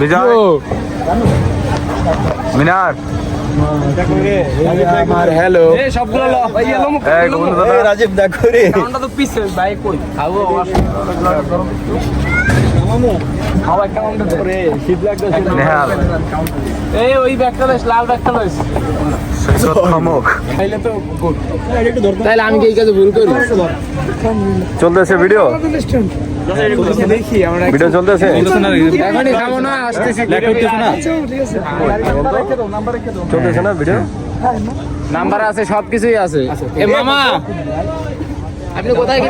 বিজয়। মিনার। আমার হ্যালো সবগুলো এই রাজীব দেখো রে তো পিছে ভাই কই খাব খাওয়া একটা কাউন্টার দে। শীত লাগতেছে। নেহাল। এই ওই ব্যাগটা লাল ব্যাগটা লইস তাইলে তো আমি কি এই কাজে ভুল করি? চলতেছে ভিডিও ভিডিও চলতেছে? এখনই খাব না আসতেছি। চলতেছে না ভিডিও? নাম্বার আছে সব কিছুই আছে এ মামা! আপনি কোথায়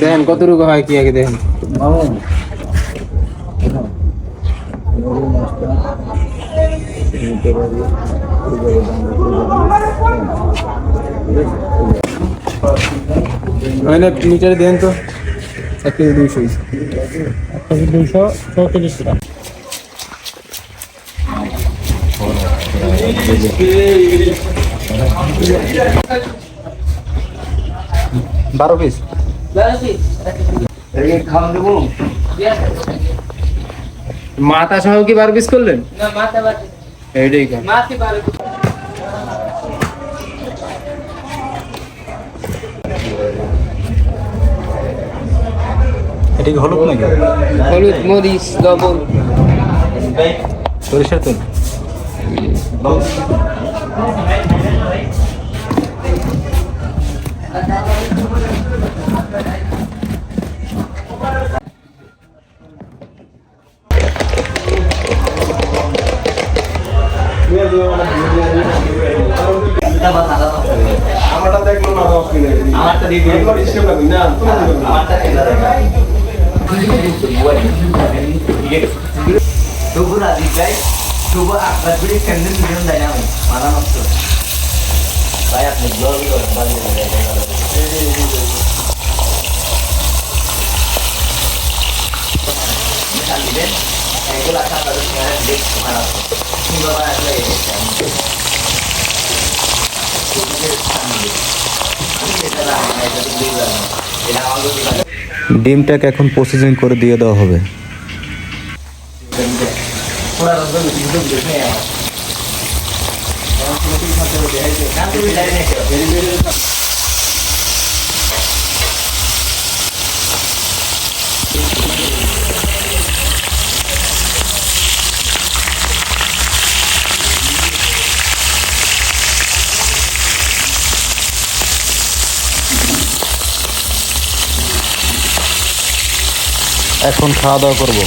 দেখেন কত রুপে হয় কি আগে দেখেন। মানে মিটারে দেন তো। এক কেজি দুইশো। এক কেজি দুইশো চৌত্রিশ টাকা বারো পিস মাথা সহ কি বারো পিস করলেন? এইটাই এটা কি হলুদ নাকি? হলুদ মরিচ লবণ। সরিষার তেল। আমারটা দেখল না আমারটা দিয়ে একবার তবু রাজি ভাই তবু আপনার গুলি কেমনি মিলিয়ন দেয় না মারা নষ্ট ভাই আপনি ব্লগ এগুলো আশা করি দেখ মারা সুন্দর আসলে এটা আমাকে ডিমটাকে এখন প্রসেসিং করে দিয়ে দেওয়া হবে। এখন খাওয়া দাওয়া করব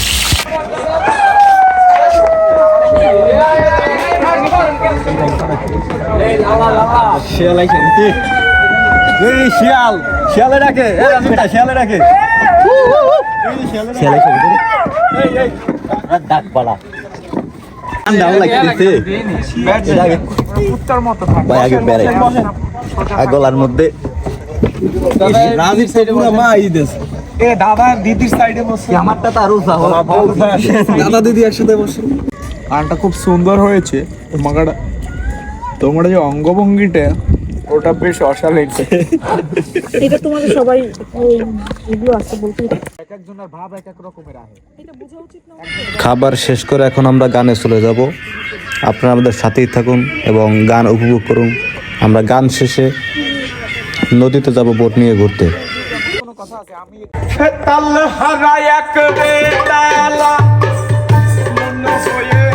শিয়াল আইছে এই শিয়াল শিয়ালে ডাকে এ রাজীবটা শিয়ালে ডাকে শিয়াল আইছে ভিতরে এই এই ডাক পালা ঠান্ডা লাগতেছে ভাই আগে বেড়াই আর গলার মধ্যে রাজীব সাইডে মা দেশ এ দাদা দিদির সাইডে বসে। আমারটা তো আরও দাদা দিদি একসাথে বসে। গানটা খুব সুন্দর হয়েছে। তোমাকে তোমরা যে অঙ্গভঙ্গিটা ওটা বেশ অশালীন এটা তোমাদের সবাই এগুলো আছে বলতে খাবার শেষ করে এখন আমরা গানে চলে যাব। আপনারা আমাদের সাথেই থাকুন এবং গান উপভোগ করুন। আমরা গান শেষে নদীতে যাব বোট নিয়ে ঘুরতে। তাল হারা এক বেলা। মন হয়েছে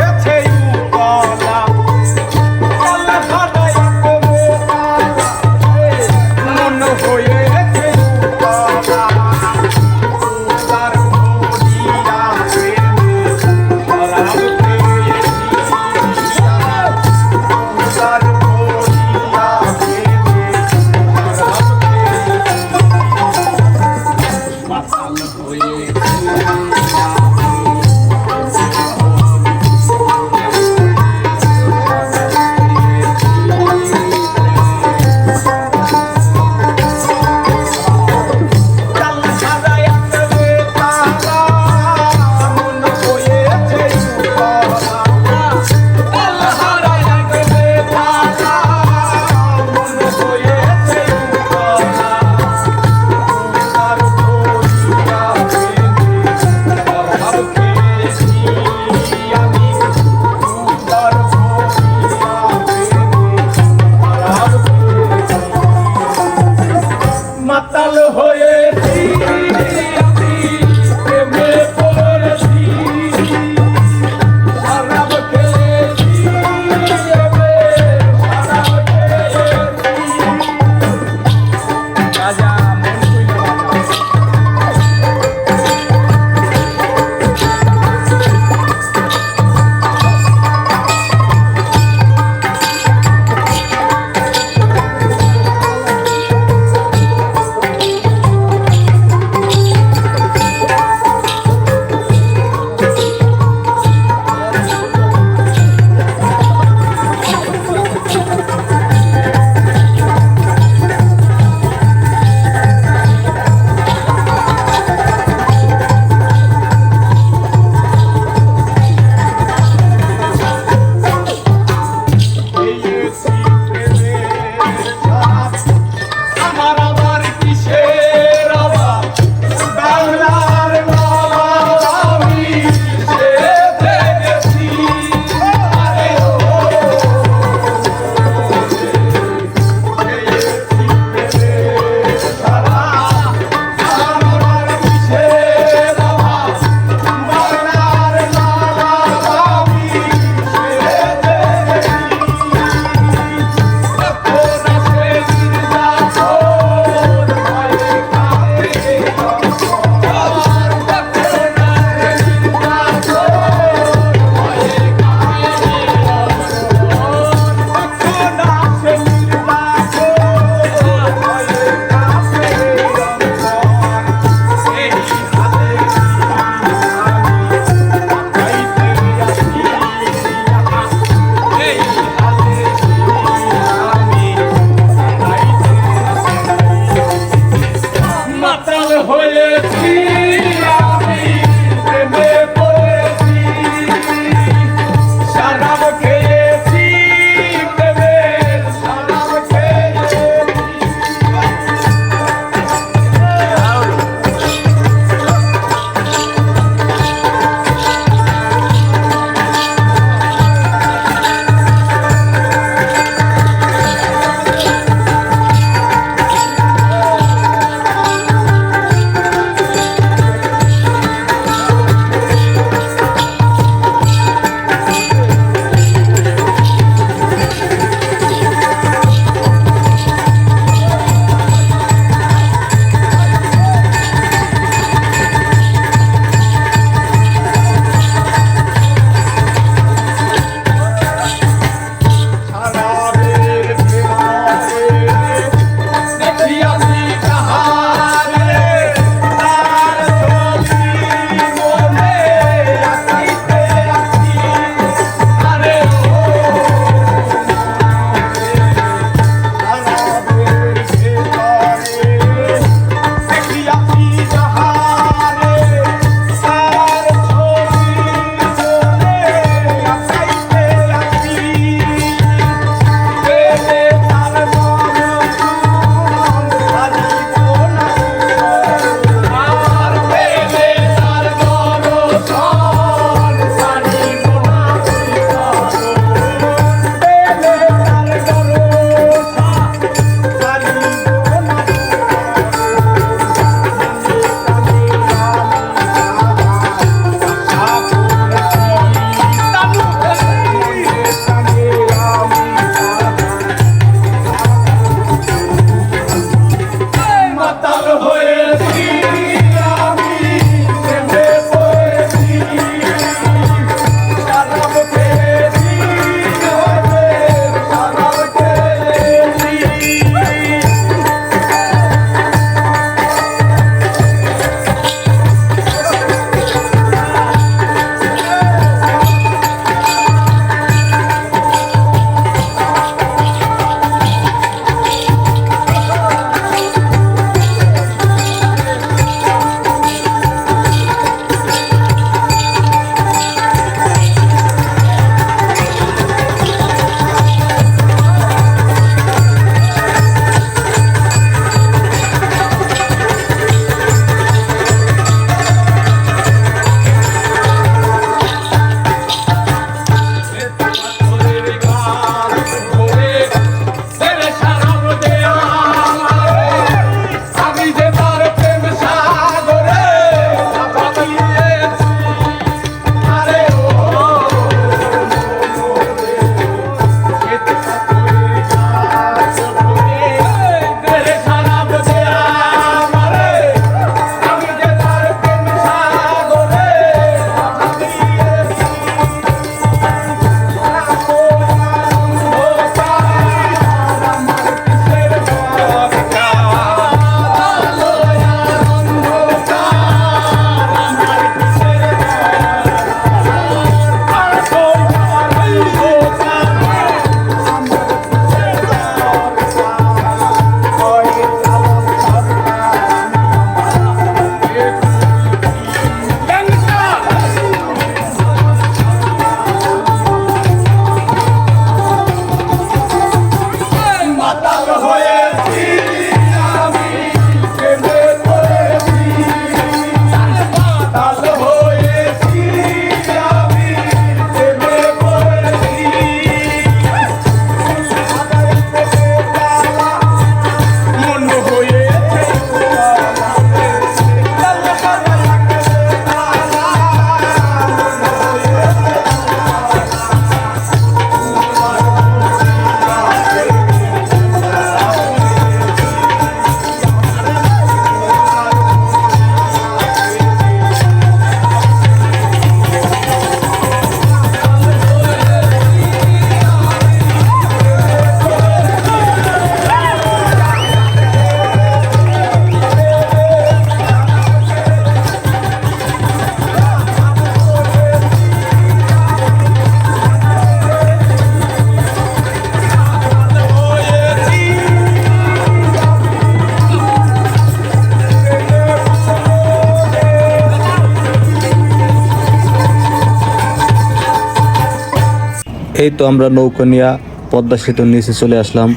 এই তো আমরা নৌকো নিয়ে পদ্মা সেতুর নিচে চলে আসলাম।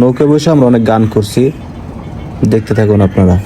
নৌকে বসে আমরা অনেক গান করছি। দেখতে থাকুন আপনারা।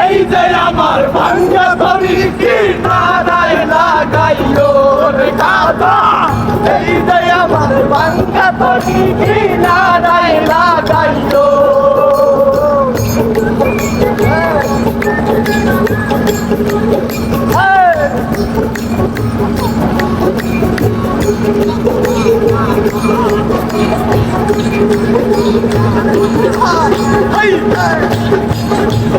এই যে আমার ভাঙ্গা ধরি কি নারায় লাগাইলো রে কাদা এই যে আমার ভাঙ্গা ধরি কি নারায় はい。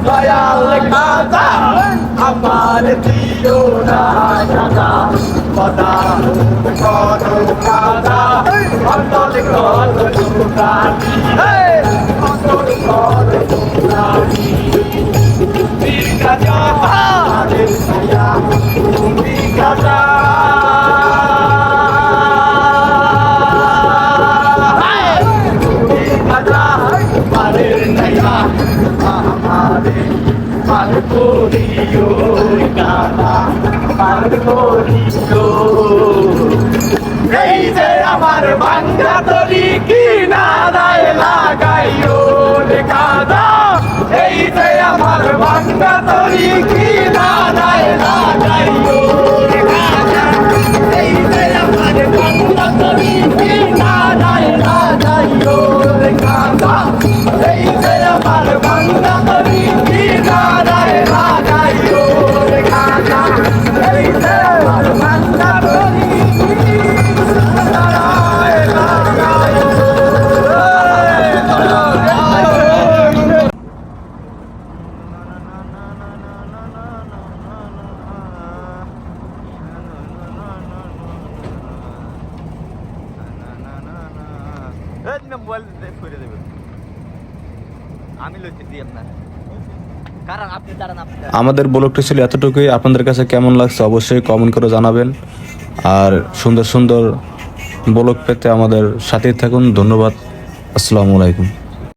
দয়াল কাদা আমার দিও না সাদা পদা করো কাদা অন্তর করুণানি অন্তর করুণানি কাজা তুমি কাজা এই যে আমার বাংলা তরি কি নারায় লাগাইও রে কাদা এই যে আমার বাংলা তরি কি নারায় লাগাইও রে কাদা এই যে আমার বাংলা তরি কি নারায় লাগাইও। আমাদের ব্লগটি ছিল এতটুকুই। আপনাদের কাছে কেমন লাগছে অবশ্যই কমেন্ট করে জানাবেন। আর সুন্দর সুন্দর ব্লগ পেতে আমাদের সাথেই থাকুন। ধন্যবাদ। আসসালামু আলাইকুম।